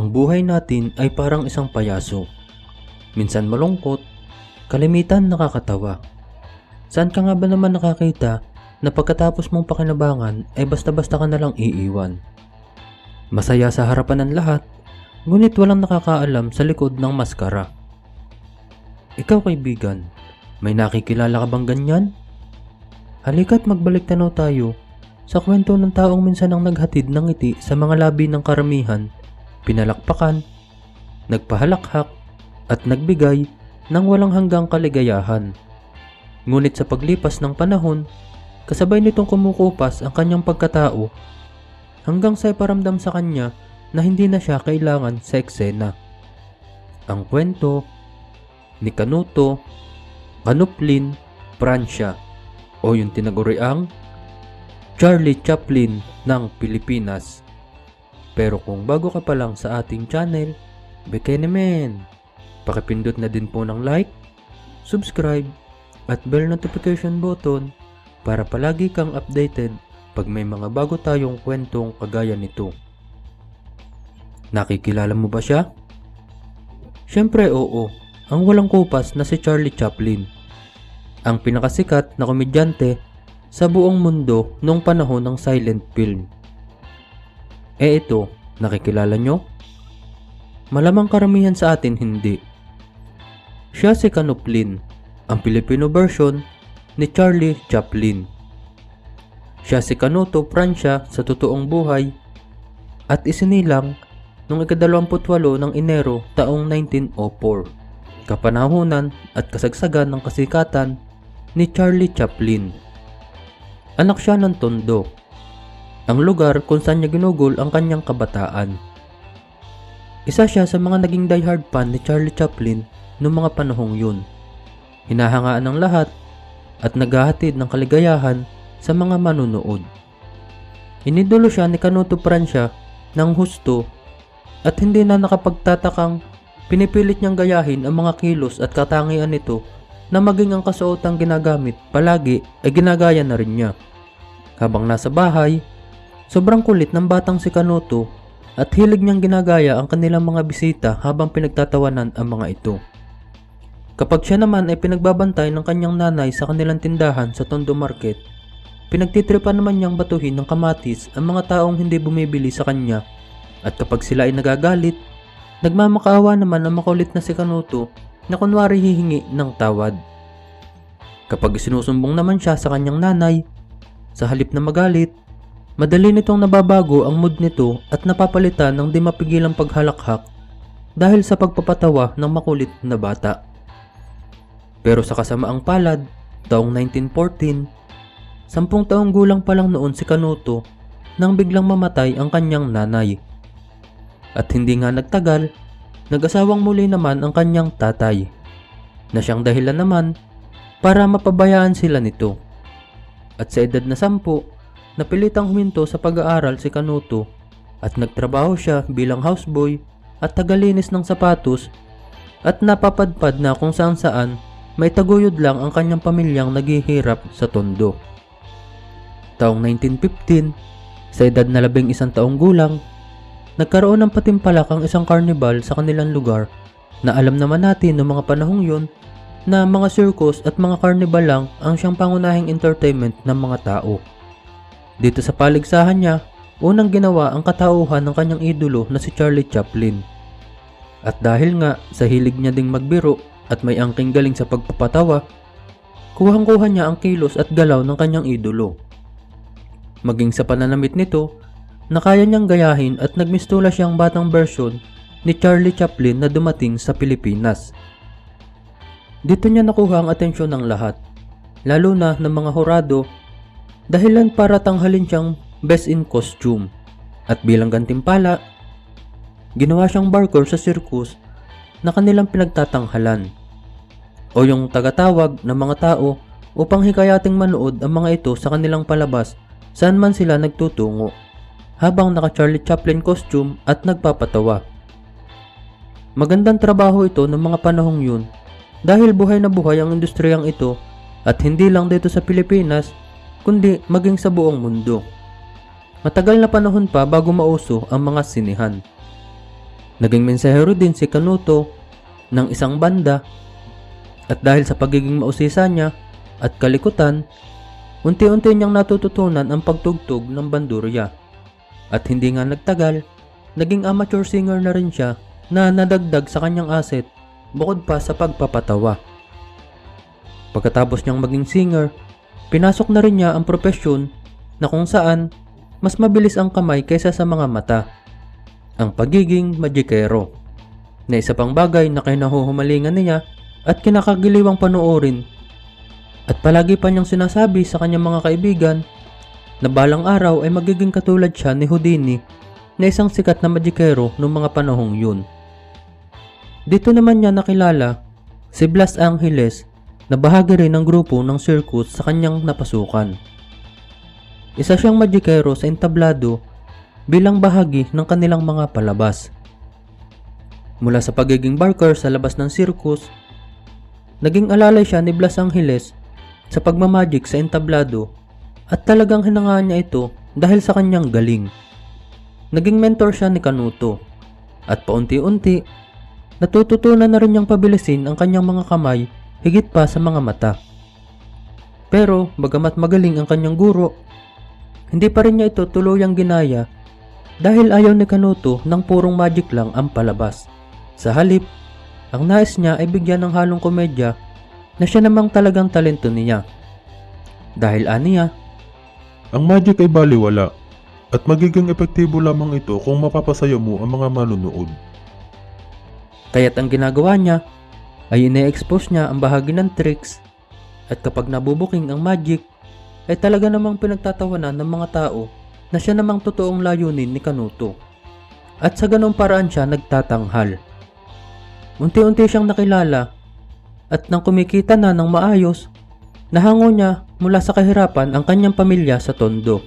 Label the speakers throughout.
Speaker 1: Ang buhay natin ay parang isang payaso. Minsan malungkot, kalimitan nakakatawa. Saan ka nga ba naman nakakita na pagkatapos mong pakinabangan ay basta-basta ka nalang iiwan? Masaya sa harapan ng lahat, ngunit walang nakakaalam sa likod ng maskara. Ikaw kaibigan, may nakikilala ka bang ganyan? Halika't magbalik tanaw tayo sa kwento ng taong minsan ang naghatid ng ngiti sa mga labi ng karamihan, pinalakpakan, nagpahalakhak, at nagbigay ng walang hanggang kaligayahan. Ngunit sa paglipas ng panahon, kasabay nitong kumukupas ang kanyang pagkatao hanggang sa iparamdam sa kanya na hindi na siya kailangan sa eksena. Ang kwento ni Canuto, Canuplin, Pransya o yung tinaguriang Charlie Chaplin ng Pilipinas. Pero kung bago ka pa lang sa ating channel, Bekenemen, pakipindot na din po ng like, subscribe, at bell notification button para palagi kang updated pag may mga bago tayong kwentong kagaya nito. Nakikilala mo ba siya? Siyempre oo, ang walang kupas na si Charlie Chaplin. Ang pinakasikat na komedyante sa buong mundo noong panahon ng silent film. Eh ito, nakikilala nyo? Malamang karamihan sa atin hindi. Siya si Canuplin, ang Filipino version ni Charlie Chaplin. Siya si Canuto Francia sa totoong buhay at isinilang noong ikadalawamputwalo ng Enero taong 1904, kapanahunan at kasagsagan ng kasikatan ni Charlie Chaplin. Anak siya ng Tondo, ang lugar kung saan niya ginugol ang kanyang kabataan. Isa siya sa mga naging diehard fan ni Charlie Chaplin noong mga panahong yun. Hinahangaan ng lahat at naghahatid ng kaligayahan sa mga manunood. Inidolo siya ni Canuto Francia ng husto at hindi na nakapagtatakang pinipilit niyang gayahin ang mga kilos at katangian nito na maging ang kasuotang ginagamit palagi ay ginagaya na rin niya. Habang nasa bahay, sobrang kulit ng batang si Canuto at hilig niyang ginagaya ang kanilang mga bisita habang pinagtatawanan ang mga ito. Kapag siya naman ay pinagbabantay ng kanyang nanay sa kanilang tindahan sa Tondo Market, pinagtitripan naman niyang batuhin ng kamatis ang mga taong hindi bumibili sa kanya at kapag sila ay nagagalit, nagmamakaawa naman ang makulit na si Kanuto na kunwari hihingi ng tawad. Kapag sinusumbong naman siya sa kanyang nanay, sa halip na magalit, madali nitong nababago ang mood nito at napapalitan ng di mapigilang paghalakhak dahil sa pagpapatawa ng makulit na bata. Pero sa kasamaang palad, taong 1914, sampung taong gulang pa lang noon si Kanuto nang biglang mamatay ang kanyang nanay. At hindi nga nagtagal, nag-asawang muli naman ang kanyang tatay, na siyang dahilan naman para mapabayaan sila nito. At sa edad na sampu, napilitang huminto sa pag-aaral si Kanuto at nagtrabaho siya bilang houseboy at tagalinis ng sapatos at napapadpad na kung saan saan may taguyod lang ang kanyang pamilyang naghihirap sa tondo. Taong 1915, sa edad na labing isang taong gulang, nagkaroon ng patimpalak ang isang carnival sa kanilang lugar na alam naman natin noong mga panahong yun na mga circus at mga carnival lang ang siyang pangunahing entertainment ng mga tao. Dito sa paligsahan niya, unang ginawa ang katauhan ng kanyang idolo na si Charlie Chaplin. At dahil nga sa hilig niya ding magbiro at may angking galing sa pagpapatawa, kuhang-kuha niya ang kilos at galaw ng kanyang idolo. Maging sa pananamit nito, na kaya niyang gayahin at nagmistula siyang batang version ni Charlie Chaplin na dumating sa Pilipinas. Dito niya nakuha ang atensyon ng lahat, lalo na ng mga horado, dahilan para tanghalin siyang best in costume. At bilang gantimpala, ginawa siyang barker sa circus na kanilang pinagtatanghalan o yung tagatawag ng mga tao upang hikayating manood ang mga ito sa kanilang palabas saan man sila nagtutungo habang naka Charlie Chaplin costume at nagpapatawa. Magandang trabaho ito ng mga panahong yun dahil buhay na buhay ang industriyang ito at hindi lang dito sa Pilipinas kundi maging sa buong mundo. Matagal na panahon pa bago mauso ang mga sinihan. Naging mensahero din si Kanuto ng isang banda at dahil sa pagiging mausisa niya at kalikutan, unti-unti niyang natututunan ang pagtugtog ng bandurya. At hindi nga nagtagal, naging amateur singer na rin siya na nadagdag sa kanyang asset bukod pa sa pagpapatawa. Pagkatapos niyang maging singer, pinasok na rin niya ang propesyon na kung saan mas mabilis ang kamay kaysa sa mga mata. Ang pagiging magikero. Na isa pang bagay na kinahuhumalingan niya at kinakagiliwang panoorin. At palagi pa niyang sinasabi sa kanyang mga kaibigan na balang araw ay magiging katulad siya ni Houdini na isang sikat na magikero noong mga panahong yun. Dito naman niya nakilala si Blas Angeles na bahagi rin ng grupo ng circus sa kanyang napasukan. Isa siyang magikero sa entablado bilang bahagi ng kanilang mga palabas. Mula sa pagiging barker sa labas ng circus, naging alalay siya ni Blas Angeles sa pagmamagic sa entablado at talagang hinangaan niya ito dahil sa kanyang galing. Naging mentor siya ni Kanuto at paunti-unti natututunan na rin niyang pabilisin ang kanyang mga kamay higit pa sa mga mata. Pero bagamat magaling ang kanyang guro, hindi pa rin niya ito tuluyang ginaya dahil ayaw ni Kanuto ng purong magic lang ang palabas. Sa halip, ang nais niya ay bigyan ng halong komedya na siya namang talagang talento niya. Dahil aniya,
Speaker 2: Ang magic ay baliwala at magiging epektibo lamang ito kung mapapasaya mo ang mga manunood.
Speaker 1: kaya't ang ginagawa niya ay ine-expose niya ang bahagi ng tricks at kapag nabubuking ang magic ay talaga namang pinagtatawanan ng mga tao na siya namang totoong layunin ni Kanuto. At sa ganong paraan siya nagtatanghal. Unti-unti siyang nakilala at nang kumikita na ng maayos, nahango niya mula sa kahirapan ang kanyang pamilya sa Tondo.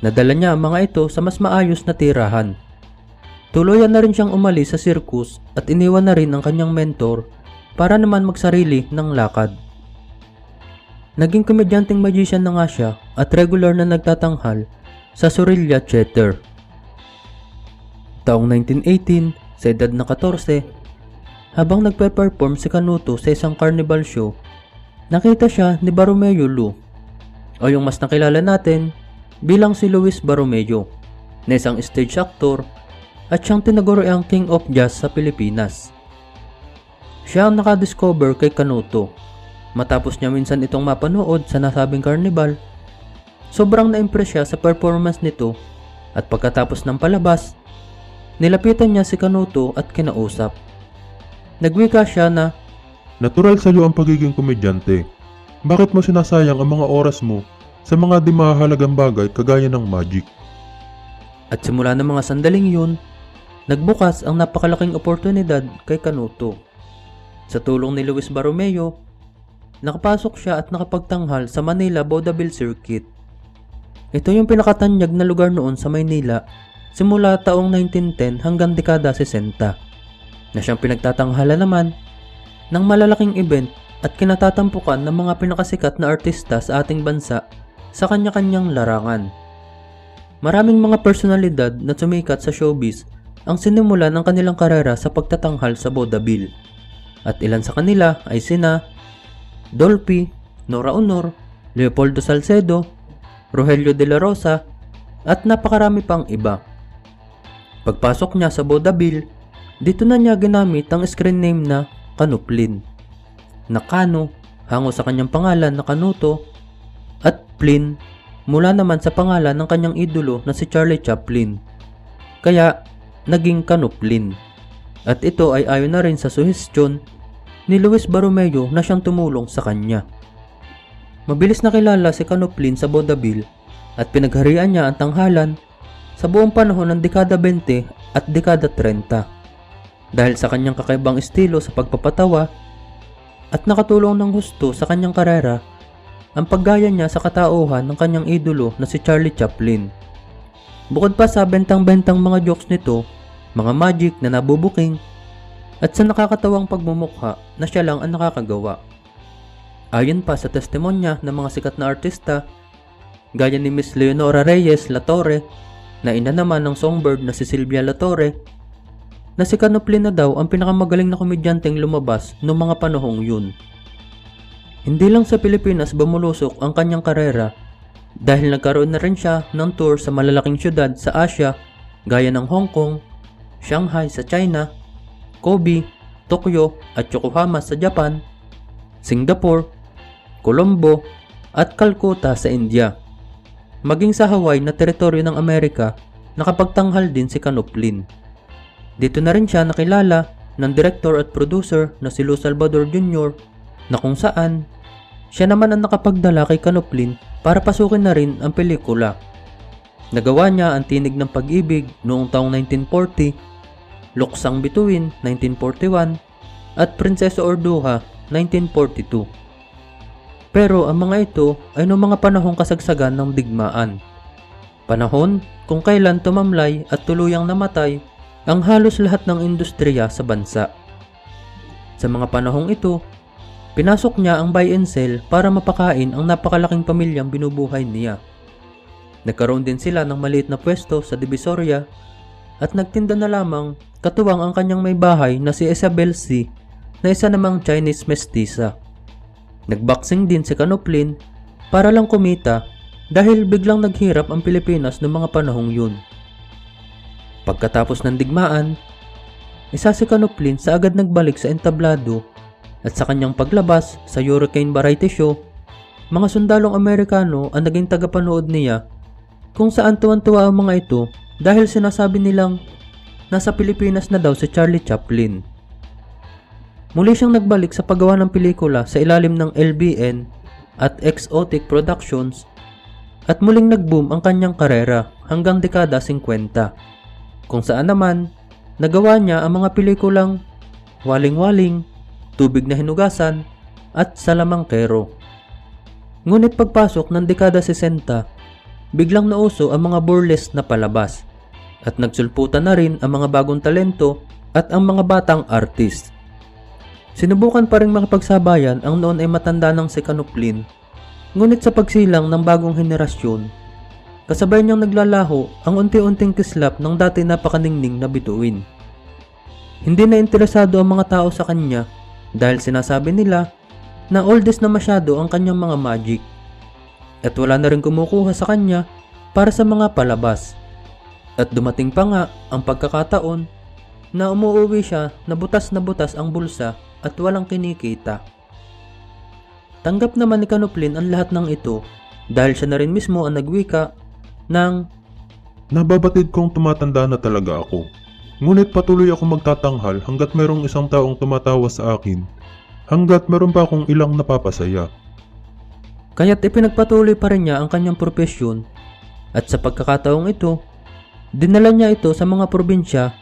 Speaker 1: Nadala niya ang mga ito sa mas maayos na tirahan. Tuluyan na rin siyang umalis sa circus at iniwan na rin ang kanyang mentor para naman magsarili ng lakad. Naging komedyanteng magician na nga siya at regular na nagtatanghal sa Sorilla Theater. Taong 1918, sa edad na 14, habang nagpe-perform si Kanuto sa isang carnival show, nakita siya ni Baromeo Lu o yung mas nakilala natin bilang si Luis Baromeo na isang stage actor at siyang tinaguriang King of Jazz sa Pilipinas. Siya ang nakadiscover kay Kanuto. Matapos niya minsan itong mapanood sa nasabing carnival, sobrang na-impress siya sa performance nito at pagkatapos ng palabas, nilapitan niya si Kanuto at kinausap. Nagwika siya na
Speaker 2: Natural sa iyo ang pagiging komedyante. Bakit mo sinasayang ang mga oras mo sa mga di mahalagang bagay kagaya ng magic?
Speaker 1: At simula ng mga sandaling yun, nagbukas ang napakalaking oportunidad kay Kanuto. Sa tulong ni Luis Baromeo, nakapasok siya at nakapagtanghal sa Manila Vaudeville Circuit. Ito yung pinakatanyag na lugar noon sa Maynila simula taong 1910 hanggang dekada 60 na siyang pinagtatanghala naman ng malalaking event at kinatatampukan ng mga pinakasikat na artista sa ating bansa sa kanya-kanyang larangan. Maraming mga personalidad na sumikat sa showbiz ang sinimula ng kanilang karera sa pagtatanghal sa vaudeville. At ilan sa kanila ay sina Dolphy, Nora Honor, Leopoldo Salcedo, Rogelio de la Rosa, at napakarami pang iba. Pagpasok niya sa vaudeville, dito na niya ginamit ang screen name na Kanuplin. Na Kano, hango sa kanyang pangalan na Kanuto, at Plin, mula naman sa pangalan ng kanyang idolo na si Charlie Chaplin. Kaya, naging Kanuplin. At ito ay ayon na rin sa suhestyon ni Luis Baromeo na siyang tumulong sa kanya. Mabilis na kilala si Kanuplin sa vaudeville at pinagharian niya ang tanghalan sa buong panahon ng dekada 20 at dekada 30 dahil sa kanyang kakaibang estilo sa pagpapatawa at nakatulong ng husto sa kanyang karera ang paggaya niya sa katauhan ng kanyang idolo na si Charlie Chaplin. Bukod pa sa bentang-bentang mga jokes nito, mga magic na nabubuking, at sa nakakatawang pagmumukha na siya lang ang nakakagawa. Ayon pa sa testimonya ng mga sikat na artista, gaya ni Miss Leonora Reyes Latore, na ina naman ng songbird na si Sylvia Latore, na si Canoplin na daw ang pinakamagaling na komedyanteng lumabas noong mga panahong yun. Hindi lang sa Pilipinas bumulusok ang kanyang karera dahil nagkaroon na rin siya ng tour sa malalaking syudad sa Asia gaya ng Hong Kong, Shanghai sa China, Kobe, Tokyo at Yokohama sa Japan, Singapore, Colombo at Calcutta sa India. Maging sa Hawaii na teritoryo ng Amerika, nakapagtanghal din si Canoplin. Dito na rin siya nakilala ng director at producer na si Lou Salvador Jr. na kung saan siya naman ang nakapagdala kay Canoplin para pasukin na rin ang pelikula. Nagawa niya ang Tinig ng Pag-ibig noong taong 1940, Luksang Bituin 1941 at Prinsesa Orduha 1942. Pero ang mga ito ay noong mga panahong kasagsagan ng digmaan. Panahon kung kailan tumamlay at tuluyang namatay ang halos lahat ng industriya sa bansa. Sa mga panahong ito, pinasok niya ang buy and sell para mapakain ang napakalaking pamilyang binubuhay niya. Nagkaroon din sila ng maliit na pwesto sa Divisoria at nagtinda na lamang katuwang ang kanyang may bahay na si Isabel C. na isa namang Chinese mestiza. Nagboxing din si Canoplin para lang kumita dahil biglang naghirap ang Pilipinas noong mga panahong yun. Pagkatapos ng digmaan, isa si Canoplin sa agad nagbalik sa entablado at sa kanyang paglabas sa Hurricane Variety Show, mga sundalong Amerikano ang naging tagapanood niya kung saan tuwan-tuwa ang mga ito dahil sinasabi nilang nasa Pilipinas na daw si Charlie Chaplin. Muli siyang nagbalik sa paggawa ng pelikula sa ilalim ng LBN at Exotic Productions at muling nagboom ang kanyang karera hanggang dekada 50 kung saan naman nagawa niya ang mga pelikulang Waling-Waling, Tubig na Hinugasan at Salamangkero. Ngunit pagpasok ng dekada 60, biglang nauso ang mga burlesque na palabas at nagsulputan na rin ang mga bagong talento at ang mga batang artist. Sinubukan pa rin makipagsabayan ang noon ay matanda ng si Canoplin, ngunit sa pagsilang ng bagong henerasyon, kasabay niyang naglalaho ang unti-unting kislap ng dati napakaningning na bituin. Hindi na interesado ang mga tao sa kanya dahil sinasabi nila na oldest na masyado ang kanyang mga magic at wala na rin kumukuha sa kanya para sa mga palabas. At dumating pa nga ang pagkakataon na umuwi siya na butas na butas ang bulsa at walang kinikita. Tanggap naman ni Kanuplin ang lahat ng ito dahil siya na rin mismo ang nagwika ng
Speaker 2: Nababatid kong tumatanda na talaga ako. Ngunit patuloy ako magtatanghal hanggat mayroong isang taong tumatawa sa akin. Hanggat meron pa akong ilang napapasaya.
Speaker 1: kaya't ipinagpatuloy pa rin niya ang kanyang propesyon at sa pagkakataong ito, dinala niya ito sa mga probinsya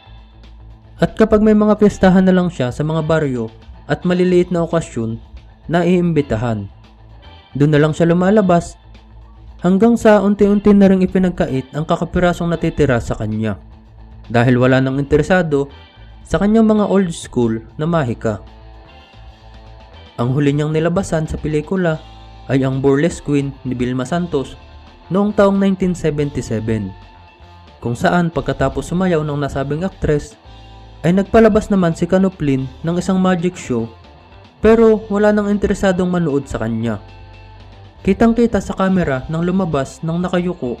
Speaker 1: at kapag may mga piyestahan na lang siya sa mga baryo at maliliit na okasyon na iimbitahan. Doon na lang siya lumalabas hanggang sa unti-unti na rin ipinagkait ang kakapirasong natitira sa kanya dahil wala nang interesado sa kanyang mga old school na mahika. Ang huli niyang nilabasan sa pelikula ay ang Burlesque Queen ni Vilma Santos noong taong 1977 kung saan pagkatapos sumayaw ng nasabing aktres ay nagpalabas naman si Canoplin ng isang magic show pero wala nang interesadong manood sa kanya. Kitang-kita sa kamera nang lumabas ng nakayuko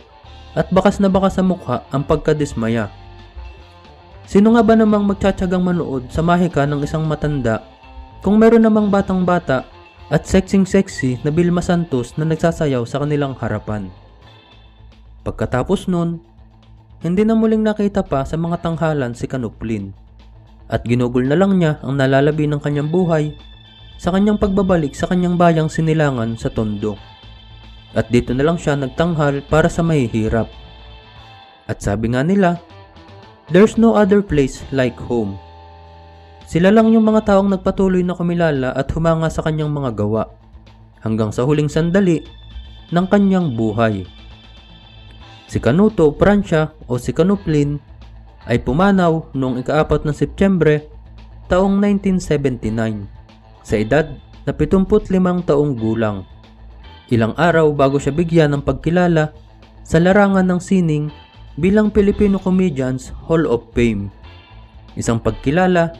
Speaker 1: at bakas na bakas sa mukha ang pagkadismaya. Sino nga ba namang magtsatsagang manood sa mahika ng isang matanda kung meron namang batang bata at sexing sexy na Vilma Santos na nagsasayaw sa kanilang harapan? Pagkatapos nun, hindi na muling nakita pa sa mga tanghalan si Kanuplin at ginugol na lang niya ang nalalabi ng kanyang buhay sa kanyang pagbabalik sa kanyang bayang sinilangan sa Tondo. At dito na lang siya nagtanghal para sa mahihirap. At sabi nga nila, There's no other place like home. Sila lang yung mga taong nagpatuloy na kumilala at humanga sa kanyang mga gawa hanggang sa huling sandali ng kanyang buhay. Si Canuto Prancia o si Canuplin ay pumanaw noong ikaapat ng Setyembre taong 1979 sa edad na 75 taong gulang. Ilang araw bago siya bigyan ng pagkilala sa larangan ng sining bilang Filipino Comedians Hall of Fame. Isang pagkilala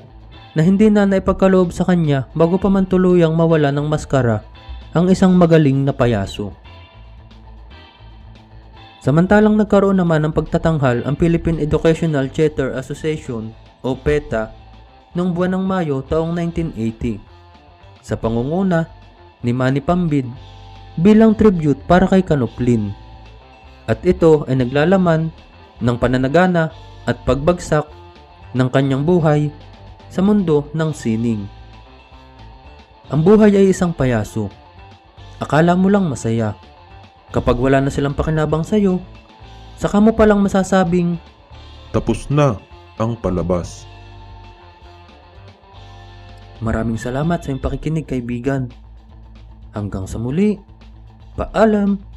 Speaker 1: na hindi na naipagkaloob sa kanya bago pa man tuluyang mawala ng maskara ang isang magaling na payaso. Samantalang nagkaroon naman ng pagtatanghal ang Philippine Educational Theater Association o PETA noong buwan ng Mayo taong 1980 sa pangunguna ni Manny Pambid bilang tribute para kay Kanuplin. At ito ay naglalaman ng pananagana at pagbagsak ng kanyang buhay sa mundo ng sining. Ang buhay ay isang payaso. Akala mo lang masaya. Kapag wala na silang pakinabang sa'yo, saka mo palang masasabing
Speaker 2: Tapos na ang palabas.
Speaker 1: maraming salamat sa iyong pakikinig kaibigan. Hanggang sa muli, paalam!